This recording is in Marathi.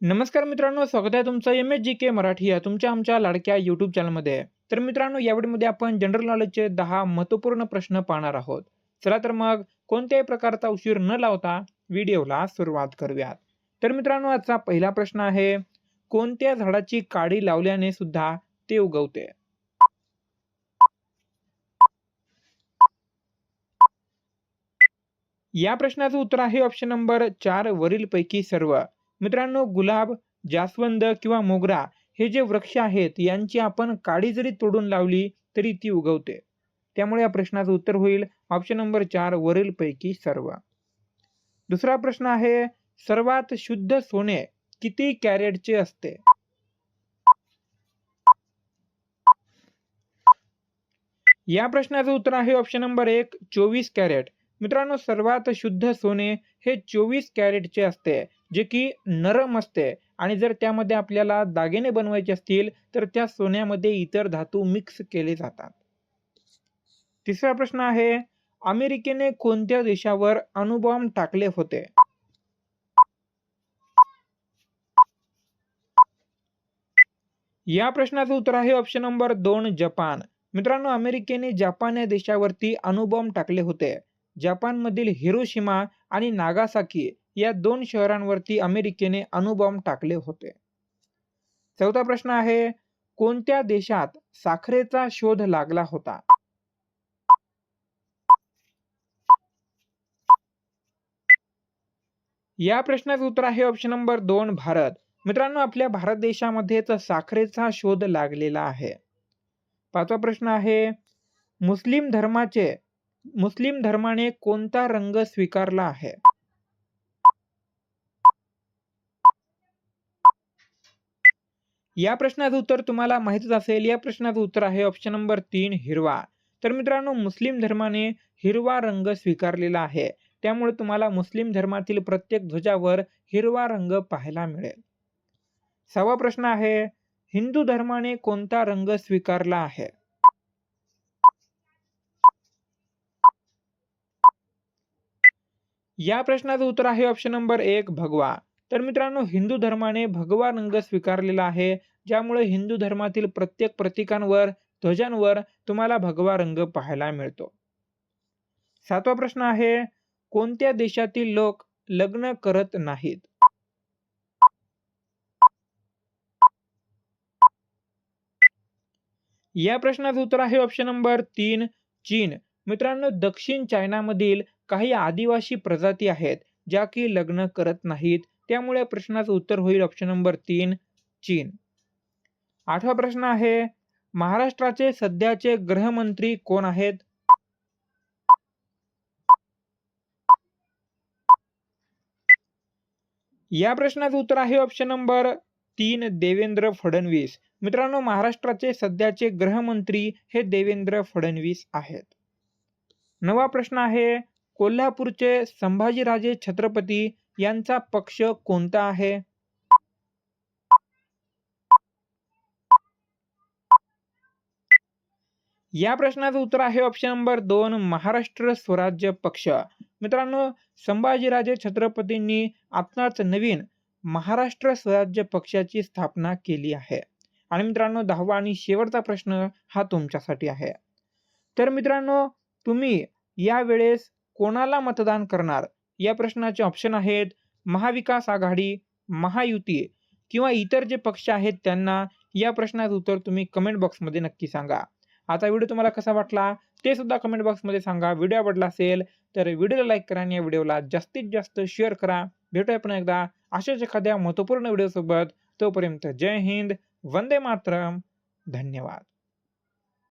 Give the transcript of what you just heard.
नमस्कार मित्रांनो स्वागत आहे तुमचं M H G K Marathi या तुमच्या आमच्या लाडक्या यूट्यूब चॅनलमध्ये तर मित्रांनो या व्हिडिओमध्ये आपण जनरल नॉलेजचे दहा महत्त्वपूर्ण प्रश्न पाहणार आहोत. चला तर मग कोणत्याही प्रकारचा उशीर न लावता व्हिडिओला सुरुवात करूयात. तर मित्रांनो आजचा पहिला प्रश्न आहे कोणत्या झाडाची काडी लावल्याने सुद्धा ते उगवते? या प्रश्नाचं उत्तर आहे ऑप्शन नंबर चार वरीलपैकी सर्व. मित्रांनो गुलाब जास्वंद किंवा मोगरा हे जे वृक्ष आहेत यांची आपण काडी जरी तोडून लावली तरी ती उगवते. त्यामुळे या प्रश्नाचं उत्तर होईल. ऑप्शन नंबर चार वरीलपैकी सर्व. दुसरा प्रश्न आहे सर्वात शुद्ध सोने किती कॅरेटचे असते? या प्रश्नाचं उत्तर आहे ऑप्शन नंबर एक चोवीस कॅरेट. मित्रांनो सर्वात शुद्ध सोने हे चोवीस कॅरेटचे असते. जे की नरम असते. आणि जर त्यामध्ये आपल्याला दागिने बनवायचे असतील तर त्या सोन्यामध्ये इतर धातू मिक्स केले जातात. तिसरा प्रश्न आहे अमेरिकेने कोणत्या देशावर अणुबॉम्ब टाकले होते? या प्रश्नाचं उत्तर आहे ऑप्शन नंबर दोन जपान. मित्रांनो अमेरिकेने जपान या देशावरती अणुबॉम्ब टाकले होते. जपानमधील हिरोशिमा आणि नागासाकी या दोन शहरांवरती अमेरिकेने अणुबॉम्ब टाकले होते. चौथा प्रश्न आहे कोणत्या देशात साखरेचा शोध लागला होता? या प्रश्नाचं उत्तर आहे ऑप्शन नंबर दोन भारत. मित्रांनो आपल्या भारत देशामध्येच साखरेचा शोध लागलेला आहे. पाचवा प्रश्न आहे मुस्लिम धर्माचे मुस्लिम धर्माने कोणता रंग स्वीकारला आहे? या प्रश्नाचं उत्तर तुम्हाला माहितच असेल. या प्रश्नाचं उत्तर आहे ऑप्शन नंबर तीन हिरवा. तर मित्रांनो मुस्लिम धर्माने हिरवा रंग स्वीकारलेला आहे. त्यामुळे तुम्हाला मुस्लिम धर्मातील प्रत्येक ध्वजावर हिरवा रंग पाहायला मिळेल. सहावा प्रश्न आहे हिंदू धर्माने कोणता रंग स्वीकारला आहे? या प्रश्नाचं उत्तर आहे ऑप्शन नंबर एक भगवा. तर मित्रांनो हिंदू धर्माने भगवा रंग स्वीकारलेला आहे. ज्यामुळे हिंदू धर्मातील प्रत्येक प्रतीकांवर ध्वजांवर तुम्हाला भगवा रंग पाहायला मिळतो. सातवा प्रश्न आहे कोणत्या देशातील लोक लग्न करत नाहीत? या प्रश्नाचं उत्तर आहे ऑप्शन नंबर तीन चीन. मित्रांनो दक्षिण चायनामधील काही आदिवासी प्रजाती आहेत ज्या की लग्न करत नाहीत. त्यामुळे प्रश्नाचं उत्तर होईल ऑप्शन नंबर तीन चीन. आठवा प्रश्न आहे महाराष्ट्राचे सध्याचे गृहमंत्री कोण आहेत? या प्रश्नाचं उत्तर आहे ऑप्शन नंबर तीन देवेंद्र फडणवीस. मित्रांनो महाराष्ट्राचे सध्याचे गृहमंत्री हे देवेंद्र फडणवीस आहेत. नवा प्रश्न आहे कोल्हापूरचे संभाजीराजे छत्रपती यांचा पक्ष कोणता आहे? या प्रश्नाचं उत्तर आहे ऑप्शन नंबर दोन महाराष्ट्र स्वराज्य पक्ष. मित्रांनो संभाजीराजे छत्रपतींनी आत्ताच नवीन महाराष्ट्र स्वराज्य पक्षाची स्थापना केली आहे. आणि मित्रांनो दहावा आणि शेवटचा प्रश्न हा तुमच्यासाठी आहे. तर मित्रांनो तुम्ही यावेळेस कोणाला मतदान करणार? या प्रश्नाचे ऑप्शन आहेत महाविकास आघाडी महायुती किंवा इतर जे पक्ष आहेत त्यांना या प्रश्नाचं उत्तर तुम्ही कमेंट बॉक्समध्ये नक्की सांगा. आता व्हिडिओ तुम्हाला कसा वाटला ते सुद्धा कमेंट बॉक्समध्ये सांगा. व्हिडिओ आवडला असेल तर व्हिडिओला लाईक करा आणि या व्हिडिओला जास्तीत जास्त शेअर करा. भेटूया पण एकदा अशाच एखाद्या महत्त्वपूर्ण व्हिडिओसोबत तोपर्यंत जय हिंद वंदे मातरम. धन्यवाद.